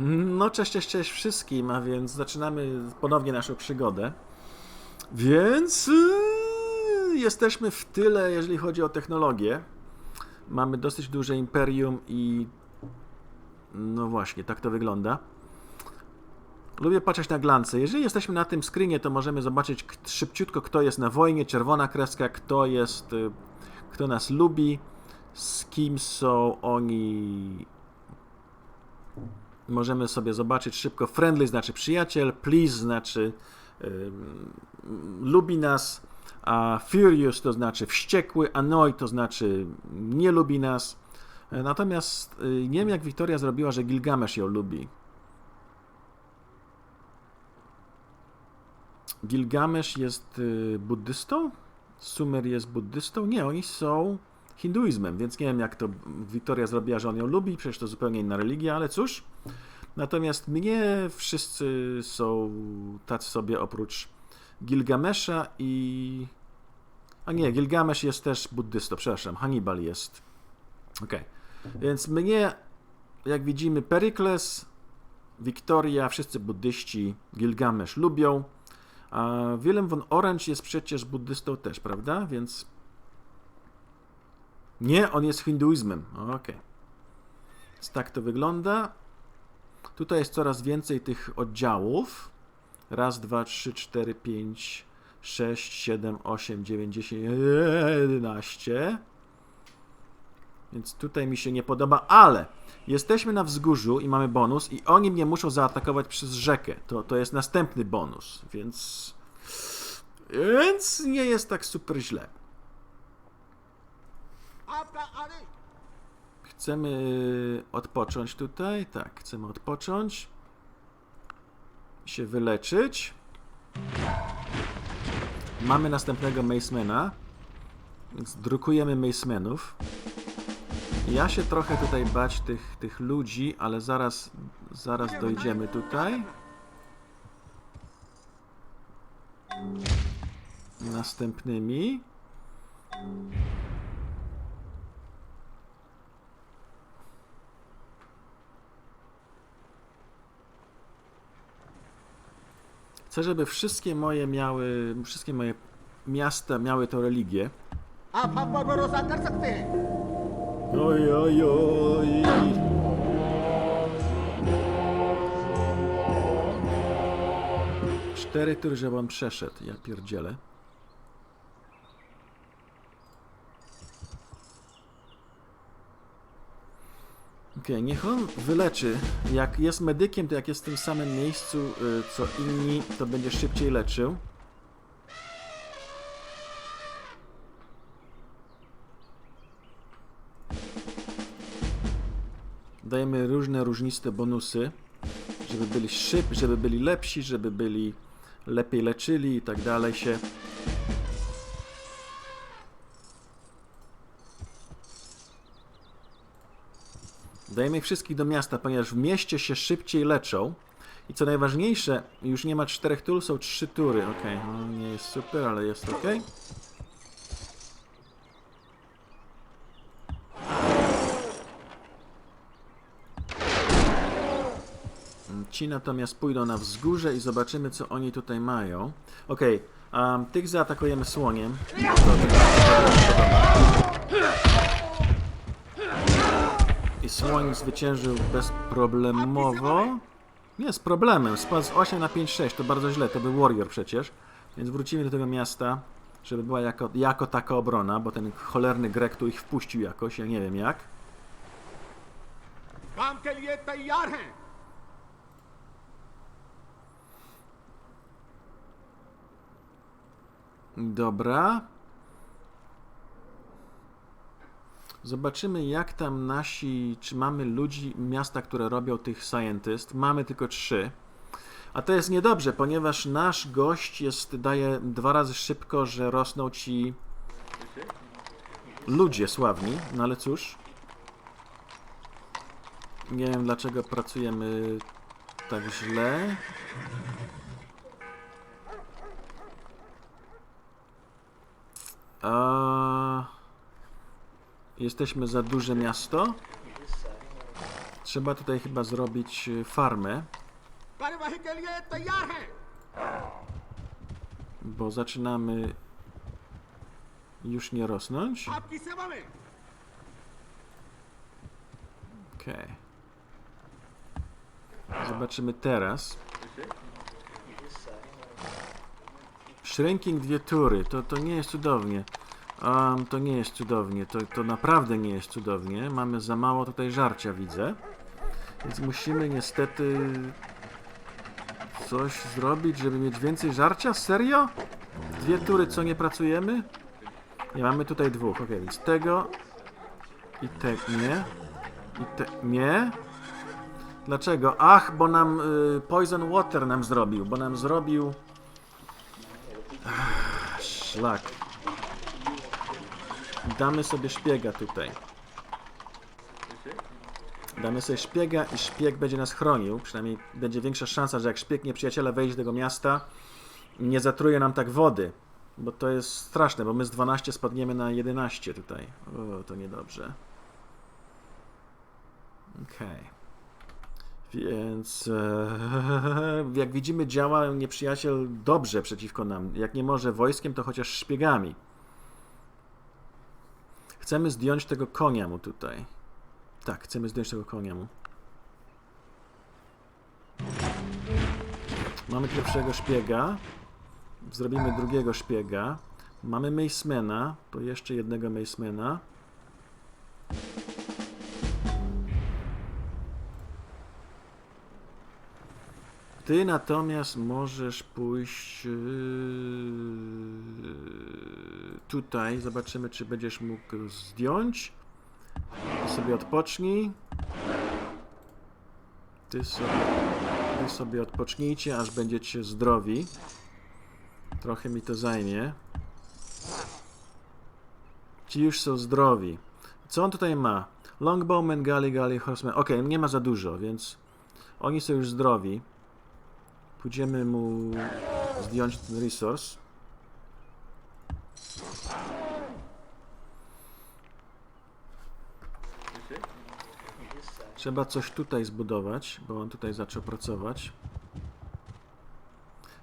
No, cześć, cześć, cześć wszystkim, a więc zaczynamy ponownie naszą przygodę. Więc yy, jesteśmy w tyle, jeżeli chodzi o technologię. Mamy dosyć duże imperium i no właśnie, tak to wygląda. Lubię patrzeć na glance. Jeżeli jesteśmy na tym screenie, to możemy zobaczyć szybciutko, kto jest na wojnie, czerwona kreska, kto jest, y, kto nas lubi, z kim są oni możemy sobie zobaczyć szybko. Friendly znaczy przyjaciel, please znaczy lubi nas, a furious to znaczy wściekły, annoyed to znaczy nie lubi nas. E, Natomiast y, nie wiem jak Wiktoria zrobiła, że Gilgamesz ją lubi. Gilgamesz jest y, buddystą? Sumer jest buddystą? Nie, oni są hinduizmem, więc nie wiem jak to Wiktoria zrobiła, że on ją lubi, przecież to zupełnie inna religia, ale cóż. Natomiast mnie wszyscy są tacy sobie oprócz Gilgamesza i... A nie, Gilgamesz jest też buddystą, przepraszam, Hannibal jest. Okej. Więc mnie, jak widzimy, Perikles, Wiktoria, wszyscy buddyści Gilgamesz lubią. A Willem von Orange jest przecież buddystą też, prawda? Więc nie, on jest hinduizmem. Okej. Więc tak to wygląda. Tutaj jest coraz więcej tych oddziałów. Raz, dwa, trzy, cztery, pięć, sześć, siedem, osiem, dziewięć, dziesięć, jedenaście. Więc tutaj mi się nie podoba, ale jesteśmy na wzgórzu i mamy bonus i oni mnie muszą zaatakować przez rzekę. To, to jest następny bonus, więc... Więc nie jest tak super źle. Chcemy e, odpocząć tutaj. Tak, chcemy odpocząć. Się wyleczyć. Mamy następnego Macemana. Więc drukujemy Macemanów. Ja się trochę tutaj bać tych, tych ludzi, ale zaraz, zaraz dojdziemy tutaj. Następnymi. Chcę, żeby wszystkie moje miały, wszystkie moje miasta miały tą religię. Oj, oj, oj. Cztery tury, żeby on przeszedł. Ja pierdzielę. Okej, niech on wyleczy. Jak jest medykiem, to jak jest w tym samym miejscu y, co inni, to będzie szybciej leczył. Dajemy różne różniste bonusy, żeby byli szyb, żeby byli lepsi, żeby byli lepiej leczyli i tak dalej się. Dajemy ich wszystkich do miasta, ponieważ w mieście się szybciej leczą. I co najważniejsze, już nie ma czterech tur, są trzy tury. Okej, no nie jest super, ale jest ok. Ci natomiast pójdą na wzgórze i zobaczymy, co oni tutaj mają. Okej, um, tych zaatakujemy słoniem. To I Słoń zwyciężył bezproblemowo. Nie, z problemem. Spadł z 8 na 5-6. To bardzo źle. To był Warrior przecież. Więc wrócimy do tego miasta, żeby była jako, jako taka obrona, bo ten cholerny Grek tu ich wpuścił jakoś. Ja nie wiem jak. Dobra. Zobaczymy, jak tam nasi. Czy mamy ludzi, miasta, które robią tych scientist. Mamy tylko trzy. A to jest niedobrze, ponieważ nasz gość jest, daje dwa razy szybko, że rosną ci ludzie sławni. No ale cóż. Nie wiem, dlaczego pracujemy tak źle. A... Jesteśmy za duże miasto. Trzeba tutaj chyba zrobić y, farmę. Bo zaczynamy już nie rosnąć. Okay. Zobaczymy teraz. Shrinking dwie tury, to, to nie jest cudownie. Um, to nie jest cudownie. To, to naprawdę nie jest cudownie. Mamy za mało tutaj żarcia, widzę. Więc musimy niestety coś zrobić, żeby mieć więcej żarcia? Serio? Dwie tury, co nie pracujemy? Nie, mamy tutaj dwóch. Ok, więc tego i te nie. I te nie. Dlaczego? Ach, bo nam y, Poison Water nam zrobił, bo nam zrobił Ach, szlak. Damy sobie szpiega tutaj. Damy sobie szpiega i szpieg będzie nas chronił. Przynajmniej będzie większa szansa, że jak szpieg nieprzyjaciela wejdzie do tego miasta, nie zatruje nam tak wody. Bo to jest straszne, bo my z 12 spadniemy na 11 tutaj. O, to niedobrze. Okej. Więc e, jak widzimy, działa nieprzyjaciel dobrze przeciwko nam. Jak nie może wojskiem, to chociaż szpiegami. Chcemy zdjąć tego konia mu tutaj. Tak, chcemy zdjąć tego konia mu. Mamy pierwszego szpiega. Zrobimy drugiego szpiega. Mamy Macemana. To jeszcze jednego Macemana. Ty natomiast możesz pójść yy, tutaj. Zobaczymy, czy będziesz mógł zdjąć. Ty sobie odpocznij. Ty sobie, ty sobie odpocznijcie, aż będziecie zdrowi. Trochę mi to zajmie. Ci już są zdrowi. Co on tutaj ma? Longbowman, Gali, Gali, Horseman. Okej, nie ma za dużo, więc oni są już zdrowi. Pójdziemy mu zdjąć ten resource. Trzeba coś tutaj zbudować, bo on tutaj zaczął pracować.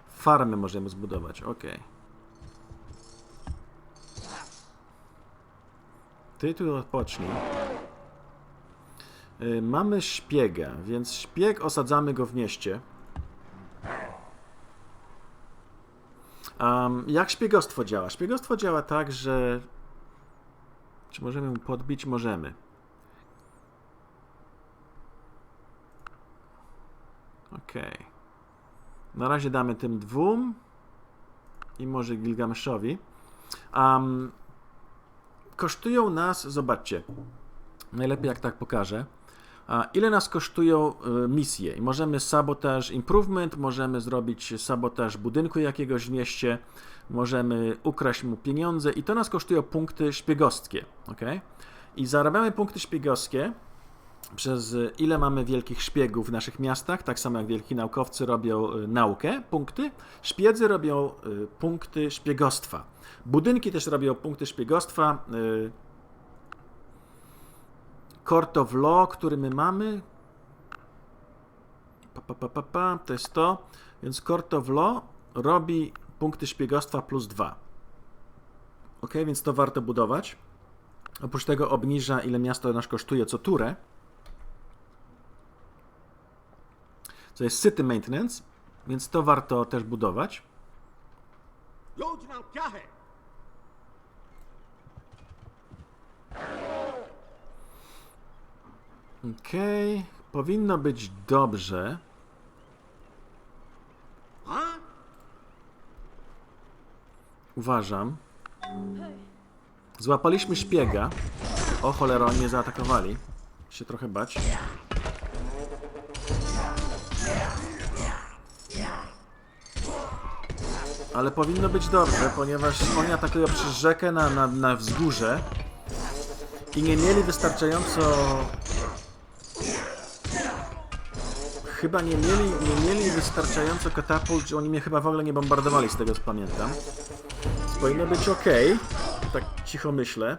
Farmy możemy zbudować, ok. Ty tu odpocznij. Y, Mamy szpiega, więc szpieg osadzamy go w mieście. Um, jak szpiegostwo działa? Szpiegostwo działa tak, że. Czy możemy mu podbić? Możemy. Okej. Na razie damy tym dwóm i może Gilgameszowi. Um, kosztują nas, zobaczcie, najlepiej jak tak pokażę. Ile nas kosztują y, misje? I możemy sabotaż improvement, możemy zrobić sabotaż budynku jakiegoś w mieście, możemy ukraść mu pieniądze i to nas kosztuje punkty szpiegostkie, ok? I zarabiamy punkty szpiegowskie przez y, ile mamy wielkich szpiegów w naszych miastach, tak samo jak wielki naukowcy robią y, naukę, punkty, szpiedzy robią y, punkty szpiegostwa. Budynki też robią punkty szpiegostwa. Court of Law, który my mamy. Pa, pa, pa, pa, to jest to. Więc Court of Law robi punkty szpiegostwa plus 2. Ok, więc to warto budować. Oprócz tego obniża, ile miasto nas kosztuje co turę. co jest syty maintenance, więc to warto też budować. Okej, powinno być dobrze. Uważam. Złapaliśmy szpiega. O cholera, oni mnie zaatakowali. Się trochę bać. Ale powinno być dobrze, ponieważ oni atakują przez rzekę na, na, na wzgórze i nie mieli wystarczająco... Chyba nie mieli, nie mieli wystarczająco katapult, oni mnie chyba w ogóle nie bombardowali z tego co pamiętam. Powinno być ok. Tak cicho myślę.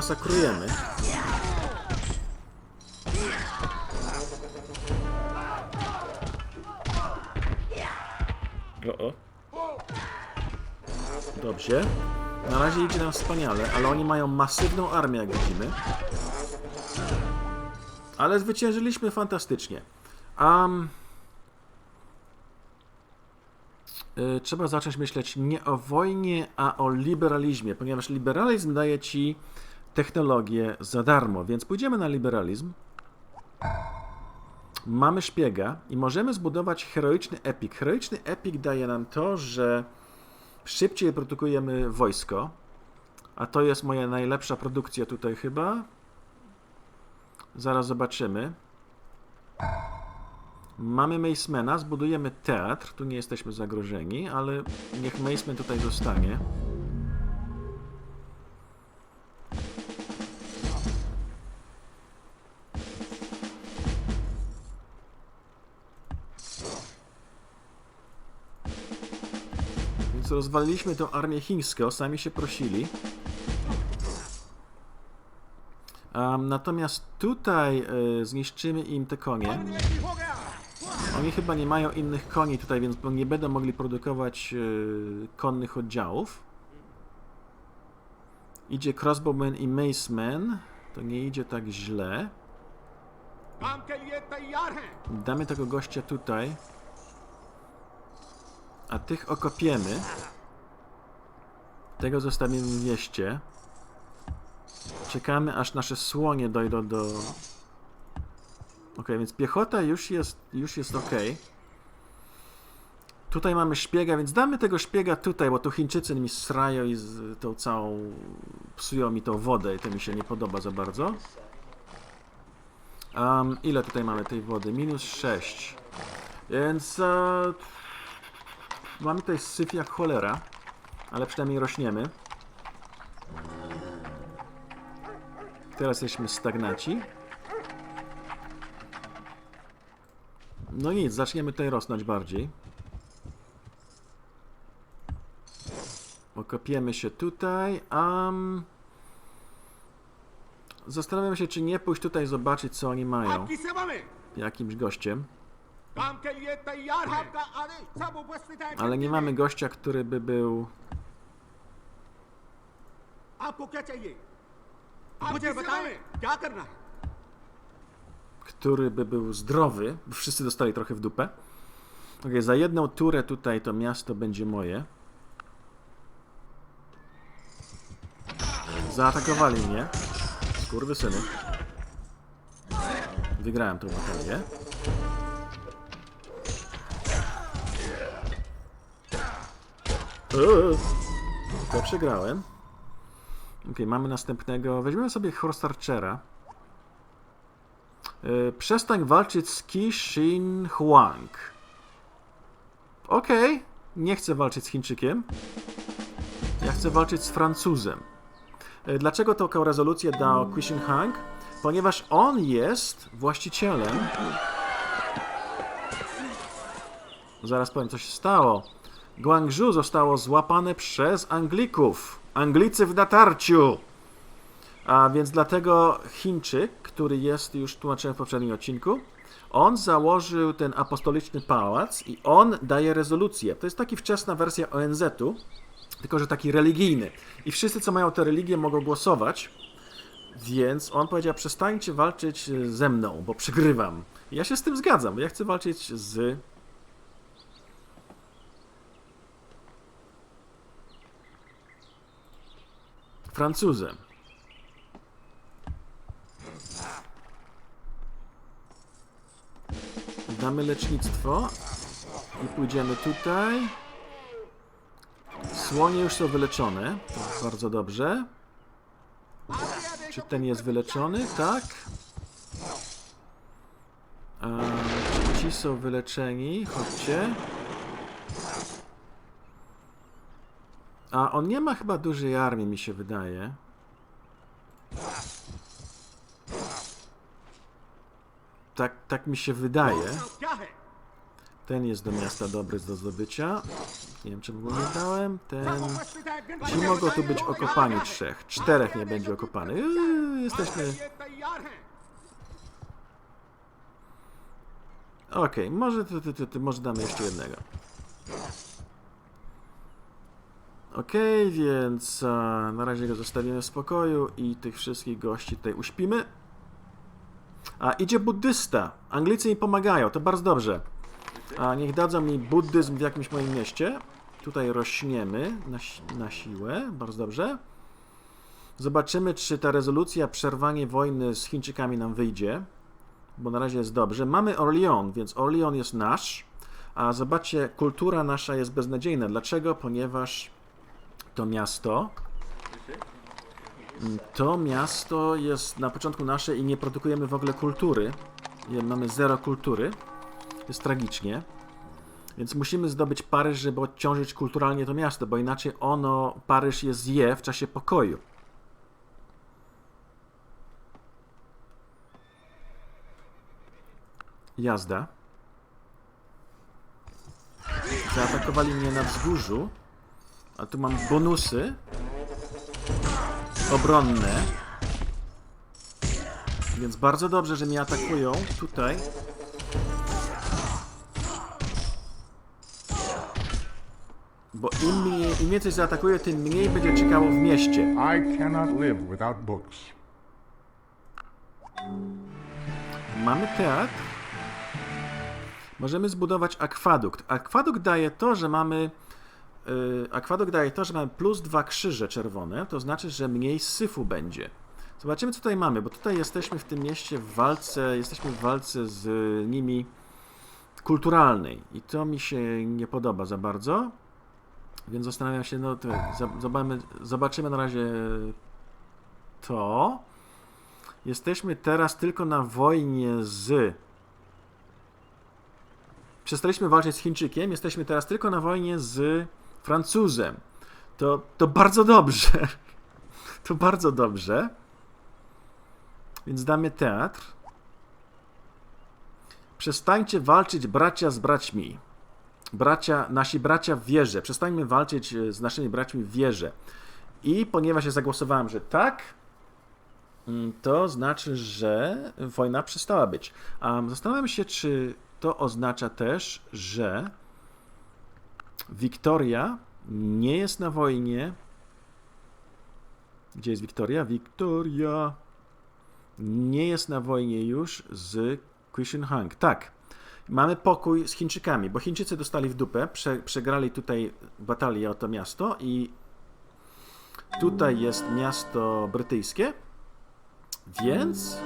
Masakrujemy. O, o. Dobrze. Na razie idzie nam wspaniale, ale oni mają masywną armię, jak widzimy. Ale zwyciężyliśmy fantastycznie. Um, trzeba zacząć myśleć nie o wojnie, a o liberalizmie, ponieważ liberalizm daje ci technologię za darmo, więc pójdziemy na liberalizm. Mamy szpiega i możemy zbudować heroiczny epik. Heroiczny epik daje nam to, że szybciej produkujemy wojsko, a to jest moja najlepsza produkcja tutaj chyba. Zaraz zobaczymy. Mamy Macemana, zbudujemy teatr. Tu nie jesteśmy zagrożeni, ale niech Maceman tutaj zostanie. rozwaliliśmy tę armię chińską, sami się prosili. Um, natomiast tutaj y, zniszczymy im te konie. Oni chyba nie mają innych koni tutaj, więc nie będą mogli produkować y, konnych oddziałów. Idzie Crossbowman i Maceman. To nie idzie tak źle. Damy tego gościa tutaj. A tych okopiemy. Tego zostawimy w mieście. Czekamy aż nasze słonie dojdą do... Ok, więc piechota już jest, już jest ok. Tutaj mamy szpiega, więc damy tego szpiega tutaj, bo tu Chińczycy mi srają i z tą całą... psują mi tą wodę i to mi się nie podoba za bardzo. Um, ile tutaj mamy tej wody? Minus 6. Więc e, Mamy tutaj syf jak cholera, ale przynajmniej rośniemy. Teraz jesteśmy stagnaci. No nic, zaczniemy tutaj rosnąć bardziej. Okopiemy się tutaj. Um... Zastanawiam się, czy nie pójść tutaj zobaczyć, co oni mają. Jakimś gościem. Ale nie mamy gościa, który by był... Który by był zdrowy. Wszyscy dostali trochę w dupę. Ok, za jedną turę tutaj to miasto będzie moje. Zaatakowali mnie. Skurwysyny. Wygrałem tą baterię. To przegrałem. Ok, mamy następnego. Weźmiemy sobie Horst Archera. E, Przestań walczyć z Qi Shin Huang. Okej, nie chcę walczyć z Chińczykiem. Ja chcę walczyć z Francuzem. E, Dlaczego taką rezolucję dał Qi Shin Huang? Ponieważ on jest właścicielem. Zaraz powiem, co się stało. Guangzhou zostało złapane przez Anglików. Anglicy w natarciu. A więc dlatego Chińczyk, który jest, już tłumaczyłem w poprzednim odcinku, on założył ten apostoliczny pałac i on daje rezolucję. To jest taki wczesna wersja ONZ-u, tylko że taki religijny. I wszyscy, co mają tę religię, mogą głosować. Więc on powiedział: Przestańcie walczyć ze mną, bo przegrywam. I ja się z tym zgadzam, bo ja chcę walczyć z. Francuzem. Damy lecznictwo i pójdziemy tutaj. Słonie już są wyleczone. Bardzo dobrze. Czy ten jest wyleczony? Tak. Eee, ci są wyleczeni? Chodźcie. A on nie ma chyba dużej armii, mi się wydaje. Tak, tak mi się wydaje. Ten jest do miasta dobry do zdobycia. Nie wiem, czym go nie dałem. Ten... Ci mogą tu być okopani trzech. Czterech nie będzie okopany. Yy, jesteśmy... Okej, okay, może, ty, ty, ty, może damy jeszcze jednego. Okej, więc a, na razie go zostawimy w spokoju i tych wszystkich gości tutaj uśpimy. A idzie buddysta. Anglicy mi pomagają, to bardzo dobrze. A niech dadzą mi buddyzm w jakimś moim mieście. Tutaj rośniemy na, si- na siłę, bardzo dobrze. Zobaczymy, czy ta rezolucja przerwanie wojny z Chińczykami nam wyjdzie bo na razie jest dobrze. Mamy Orlean, więc Orlean jest nasz, a zobaczcie, kultura nasza jest beznadziejna. Dlaczego? Ponieważ to miasto, to miasto jest na początku nasze i nie produkujemy w ogóle kultury. Mamy zero kultury. Jest tragicznie. Więc musimy zdobyć Paryż, żeby odciążyć kulturalnie to miasto, bo inaczej ono, Paryż je zje w czasie pokoju. Jazda. Zaatakowali mnie na wzgórzu. A tu mam bonusy. Obronne. Więc bardzo dobrze, że mnie atakują tutaj. Bo im, mniej, im więcej zaatakuje, tym mniej będzie czekało w mieście. I cannot live without books. Mamy teatr. Możemy zbudować akwadukt. Akwadukt daje to, że mamy. Yy, akwadukt daje to, że mamy plus dwa krzyże czerwone, to znaczy, że mniej syfu będzie. Zobaczymy, co tutaj mamy, bo tutaj jesteśmy w tym mieście w walce, jesteśmy w walce z nimi kulturalnej i to mi się nie podoba za bardzo. Więc zastanawiam się, no to zobaczymy, zobaczymy na razie to. Jesteśmy teraz tylko na wojnie z. Przestaliśmy walczyć z Chińczykiem, jesteśmy teraz tylko na wojnie z Francuzem. To, to bardzo dobrze. To bardzo dobrze. Więc damy teatr. Przestańcie walczyć bracia z braćmi. Bracia, nasi bracia w wierze. Przestańmy walczyć e, z naszymi braćmi w wierze. I ponieważ ja zagłosowałem, że tak, Mm, to znaczy, że wojna przestała być. A zastanawiam się, czy to oznacza też, że Wiktoria nie jest na wojnie. Gdzie jest Wiktoria? Wiktoria nie jest na wojnie już z Hang. Tak. Mamy pokój z Chińczykami, bo Chińczycy dostali w dupę, prze, przegrali tutaj batalię o to miasto i tutaj jest miasto brytyjskie. Więc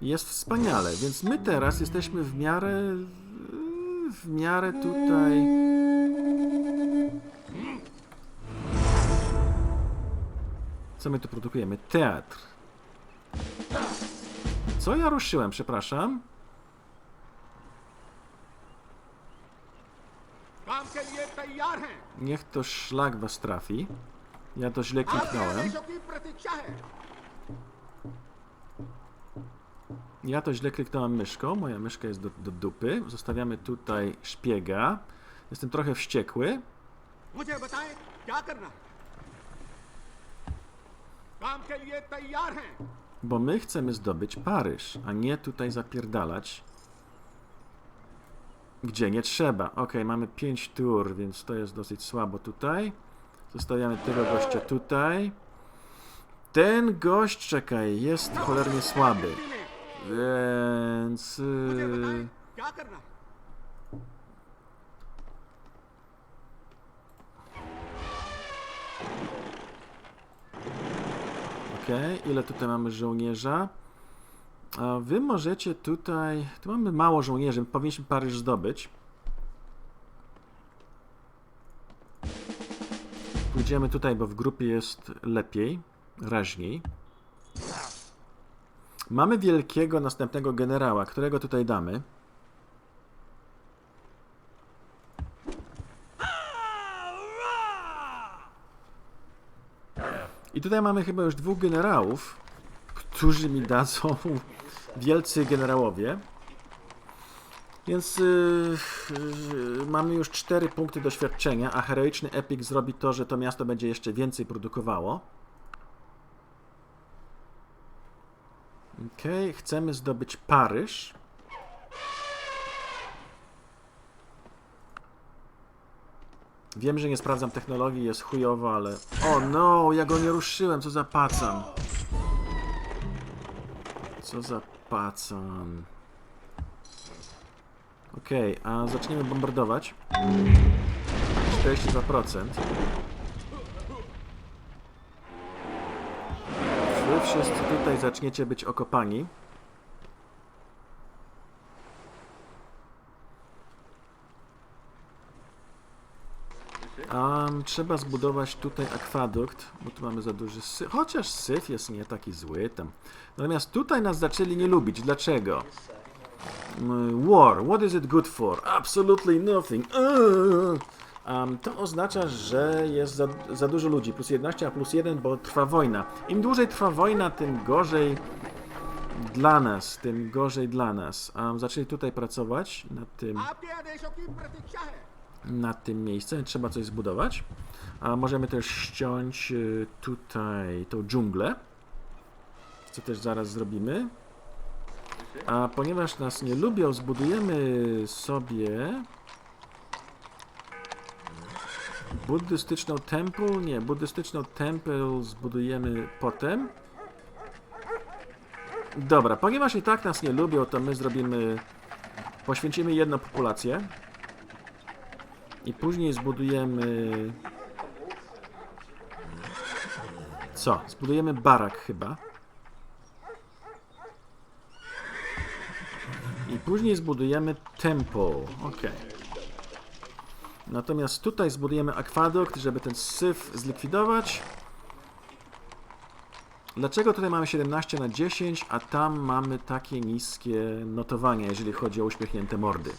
jest wspaniale. Więc my teraz jesteśmy w miarę w miarę tutaj... Co my tu produkujemy? Teatr. Co ja ruszyłem, przepraszam? Niech to szlak was trafi. Ja to źle kliknąłem. Ja to źle kliknąłem myszką, moja myszka jest do, do dupy. Zostawiamy tutaj szpiega. Jestem trochę wściekły. Bo my chcemy zdobyć Paryż, a nie tutaj zapierdalać. Gdzie nie trzeba. Ok, mamy 5 tur, więc to jest dosyć słabo tutaj. Zostawiamy tego gościa tutaj. Ten gość, czekaj, jest cholernie słaby. Więc... Y, Okej, okay, ile tutaj mamy żołnierza? A wy możecie tutaj... Tu mamy mało żołnierzy, powinniśmy Paryż zdobyć. Pójdziemy tutaj, bo w grupie jest lepiej, raźniej. Mamy wielkiego następnego generała, którego tutaj damy. I tutaj mamy chyba już dwóch generałów, którzy mi dadzą wielcy generałowie. Więc yy, mamy już 4 punkty doświadczenia, a heroiczny Epic zrobi to, że to miasto będzie jeszcze więcej produkowało. Okej, chcemy zdobyć Paryż. Wiem, że nie sprawdzam technologii, jest chujowo, ale... O no, ja go nie ruszyłem, co za pacan. Co za pacan. Okej, a zaczniemy bombardować. 42%. Wy wszyscy tutaj zaczniecie być okopani. Um, trzeba zbudować tutaj akwadukt, bo tu mamy za duży syf. Chociaż syf jest nie taki zły tam. Natomiast tutaj nas zaczęli nie lubić. Dlaczego? Mm, War. What is it good for? Absolutely nothing. Um, to oznacza, że jest za, za dużo ludzi. Plus 11, a plus 1, bo trwa wojna. Im dłużej trwa wojna, tym gorzej dla nas, tym gorzej dla nas. Um, zaczęli tutaj pracować nad tym na tym miejscem. Trzeba coś zbudować. A możemy też ściąć y, tutaj tą dżunglę, co też zaraz zrobimy. A ponieważ nas nie lubią, zbudujemy sobie buddystyczną temple. Nie, buddystyczną temple zbudujemy potem. Dobra, ponieważ i tak nas nie lubią, to my zrobimy. Poświęcimy jedną populację. I później zbudujemy. Co? Zbudujemy barak chyba. I później zbudujemy temple. Ok. Natomiast tutaj zbudujemy akwadukt, żeby ten syf zlikwidować. Dlaczego tutaj mamy 17 na 10, a tam mamy takie niskie notowania, jeżeli chodzi o uśmiechnięte mordy?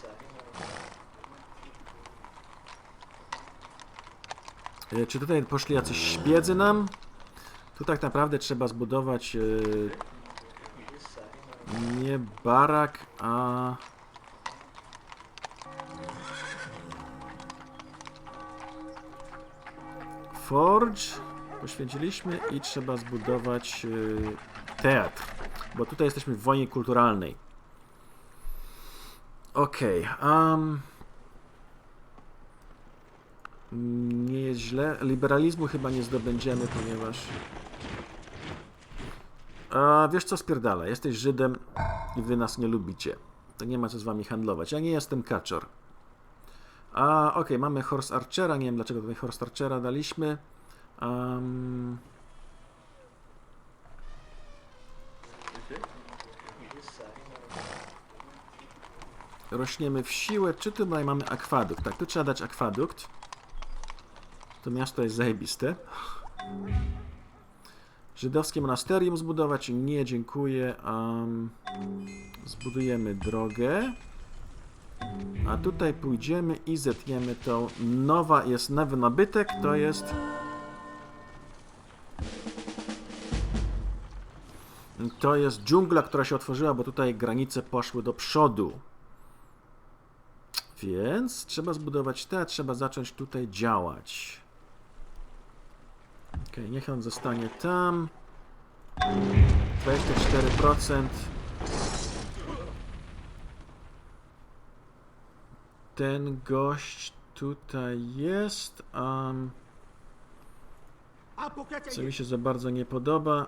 E, Czy tutaj poszli jacyś szpiedzy nam? Tu tak naprawdę trzeba zbudować e, nie barak, a Forge poświęciliśmy i trzeba zbudować e, teatr, bo tutaj jesteśmy w wojnie kulturalnej. Okej, um, nie jest źle. Liberalizmu chyba nie zdobędziemy, ponieważ. A wiesz co, spierdala. Jesteś Żydem i wy nas nie lubicie. To nie ma co z wami handlować. Ja nie jestem kaczor. A okej, mamy Horse Archera. Nie wiem dlaczego tutaj Horse Archera daliśmy. Um, rośniemy w siłę. Czy tutaj mamy akwadukt? Tak, tu trzeba dać akwadukt. To miasto jest zajebiste. Żydowskie monasterium zbudować? Nie, dziękuję. Um, zbudujemy drogę. A tutaj pójdziemy i zetniemy tą. Nowa jest nowy nabytek, to jest. To jest dżungla, która się otworzyła, bo tutaj granice poszły do przodu. Więc trzeba zbudować te, trzeba zacząć tutaj działać. Ok, niech on zostanie tam. 24%. ten gość tutaj jest, a co mi się za bardzo nie podoba.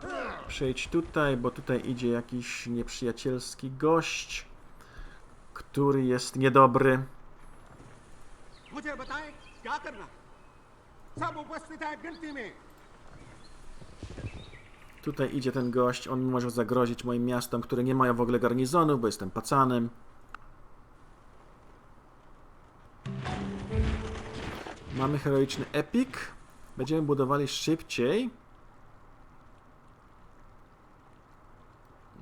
Przejdź tutaj, bo tutaj idzie jakiś nieprzyjacielski gość, który jest niedobry. Tutaj idzie ten gość, on może zagrozić moim miastom, które nie mają w ogóle garnizonu, bo jestem pacanem. Mamy heroiczny epik. Będziemy budowali szybciej.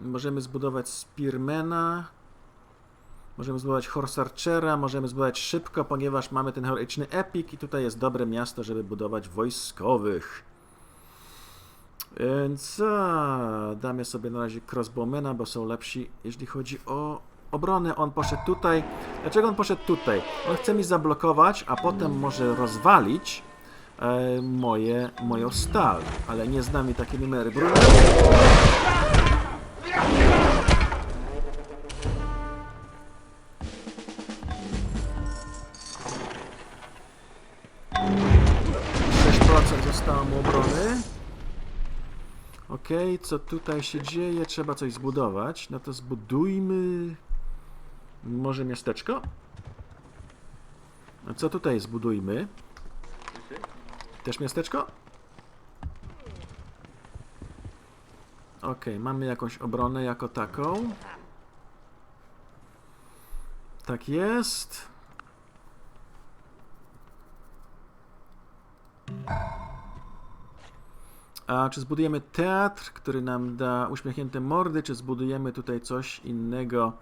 Możemy zbudować Spearmana. Możemy zbudować Horse Archera. Możemy zbudować szybko, ponieważ mamy ten heroiczny epik i tutaj jest dobre miasto, żeby budować wojskowych. Więc a, damy sobie na razie crossbowmana, bo są lepsi, jeśli chodzi o obrony, on poszedł tutaj. Dlaczego on poszedł tutaj? On chce mi zablokować, a potem może rozwalić e, moje, moją stal, ale nie z nami takie numery. Bruno? Zostało mu obrony. Okej, co tutaj się dzieje? Trzeba coś zbudować. No to zbudujmy. Może miasteczko? A co tutaj zbudujmy? Też miasteczko? Okej, mamy jakąś obronę jako taką. Tak jest. A czy zbudujemy teatr, który nam da uśmiechnięte mordy, czy zbudujemy tutaj coś innego?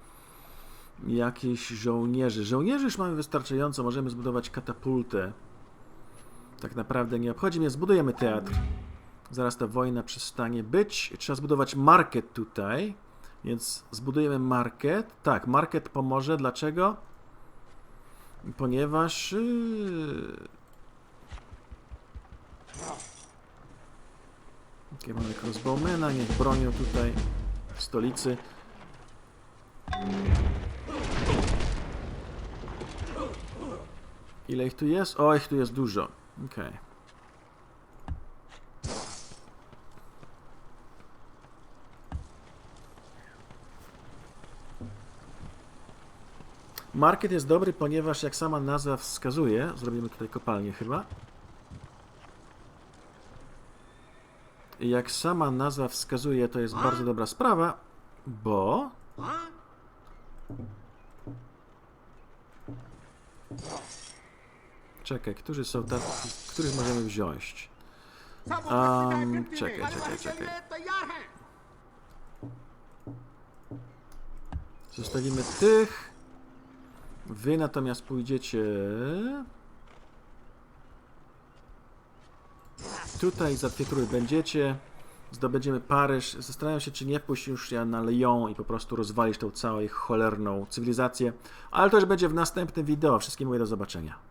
Jakieś żołnierzy. Żołnierzy już mamy wystarczająco, możemy zbudować katapultę. Tak naprawdę nie obchodzi mnie, zbudujemy teatr. Zaraz ta wojna przestanie być. Trzeba zbudować market tutaj. Więc zbudujemy market. Tak, market pomoże. Dlaczego? Ponieważ. Yy... Okay, mamy crossbowmana, niech bronią tutaj w stolicy. Ile ich tu jest? O, ich tu jest dużo. Okej. Market jest dobry, ponieważ jak sama nazwa wskazuje, zrobimy tutaj kopalnię chyba. Jak sama nazwa wskazuje, to jest bardzo dobra sprawa, bo Czekaj, którzy są tam, których możemy wziąć? Um, czekaj, czekaj, czekaj. Zostawimy tych. Wy natomiast pójdziecie... Tutaj za Pietruj będziecie. Zdobędziemy Paryż. Zastanawiam się, czy nie pójść już ja na Lyon i po prostu rozwalić tą całą ich cholerną cywilizację. Ale to już będzie w następnym wideo. Wszystkim mówię do zobaczenia.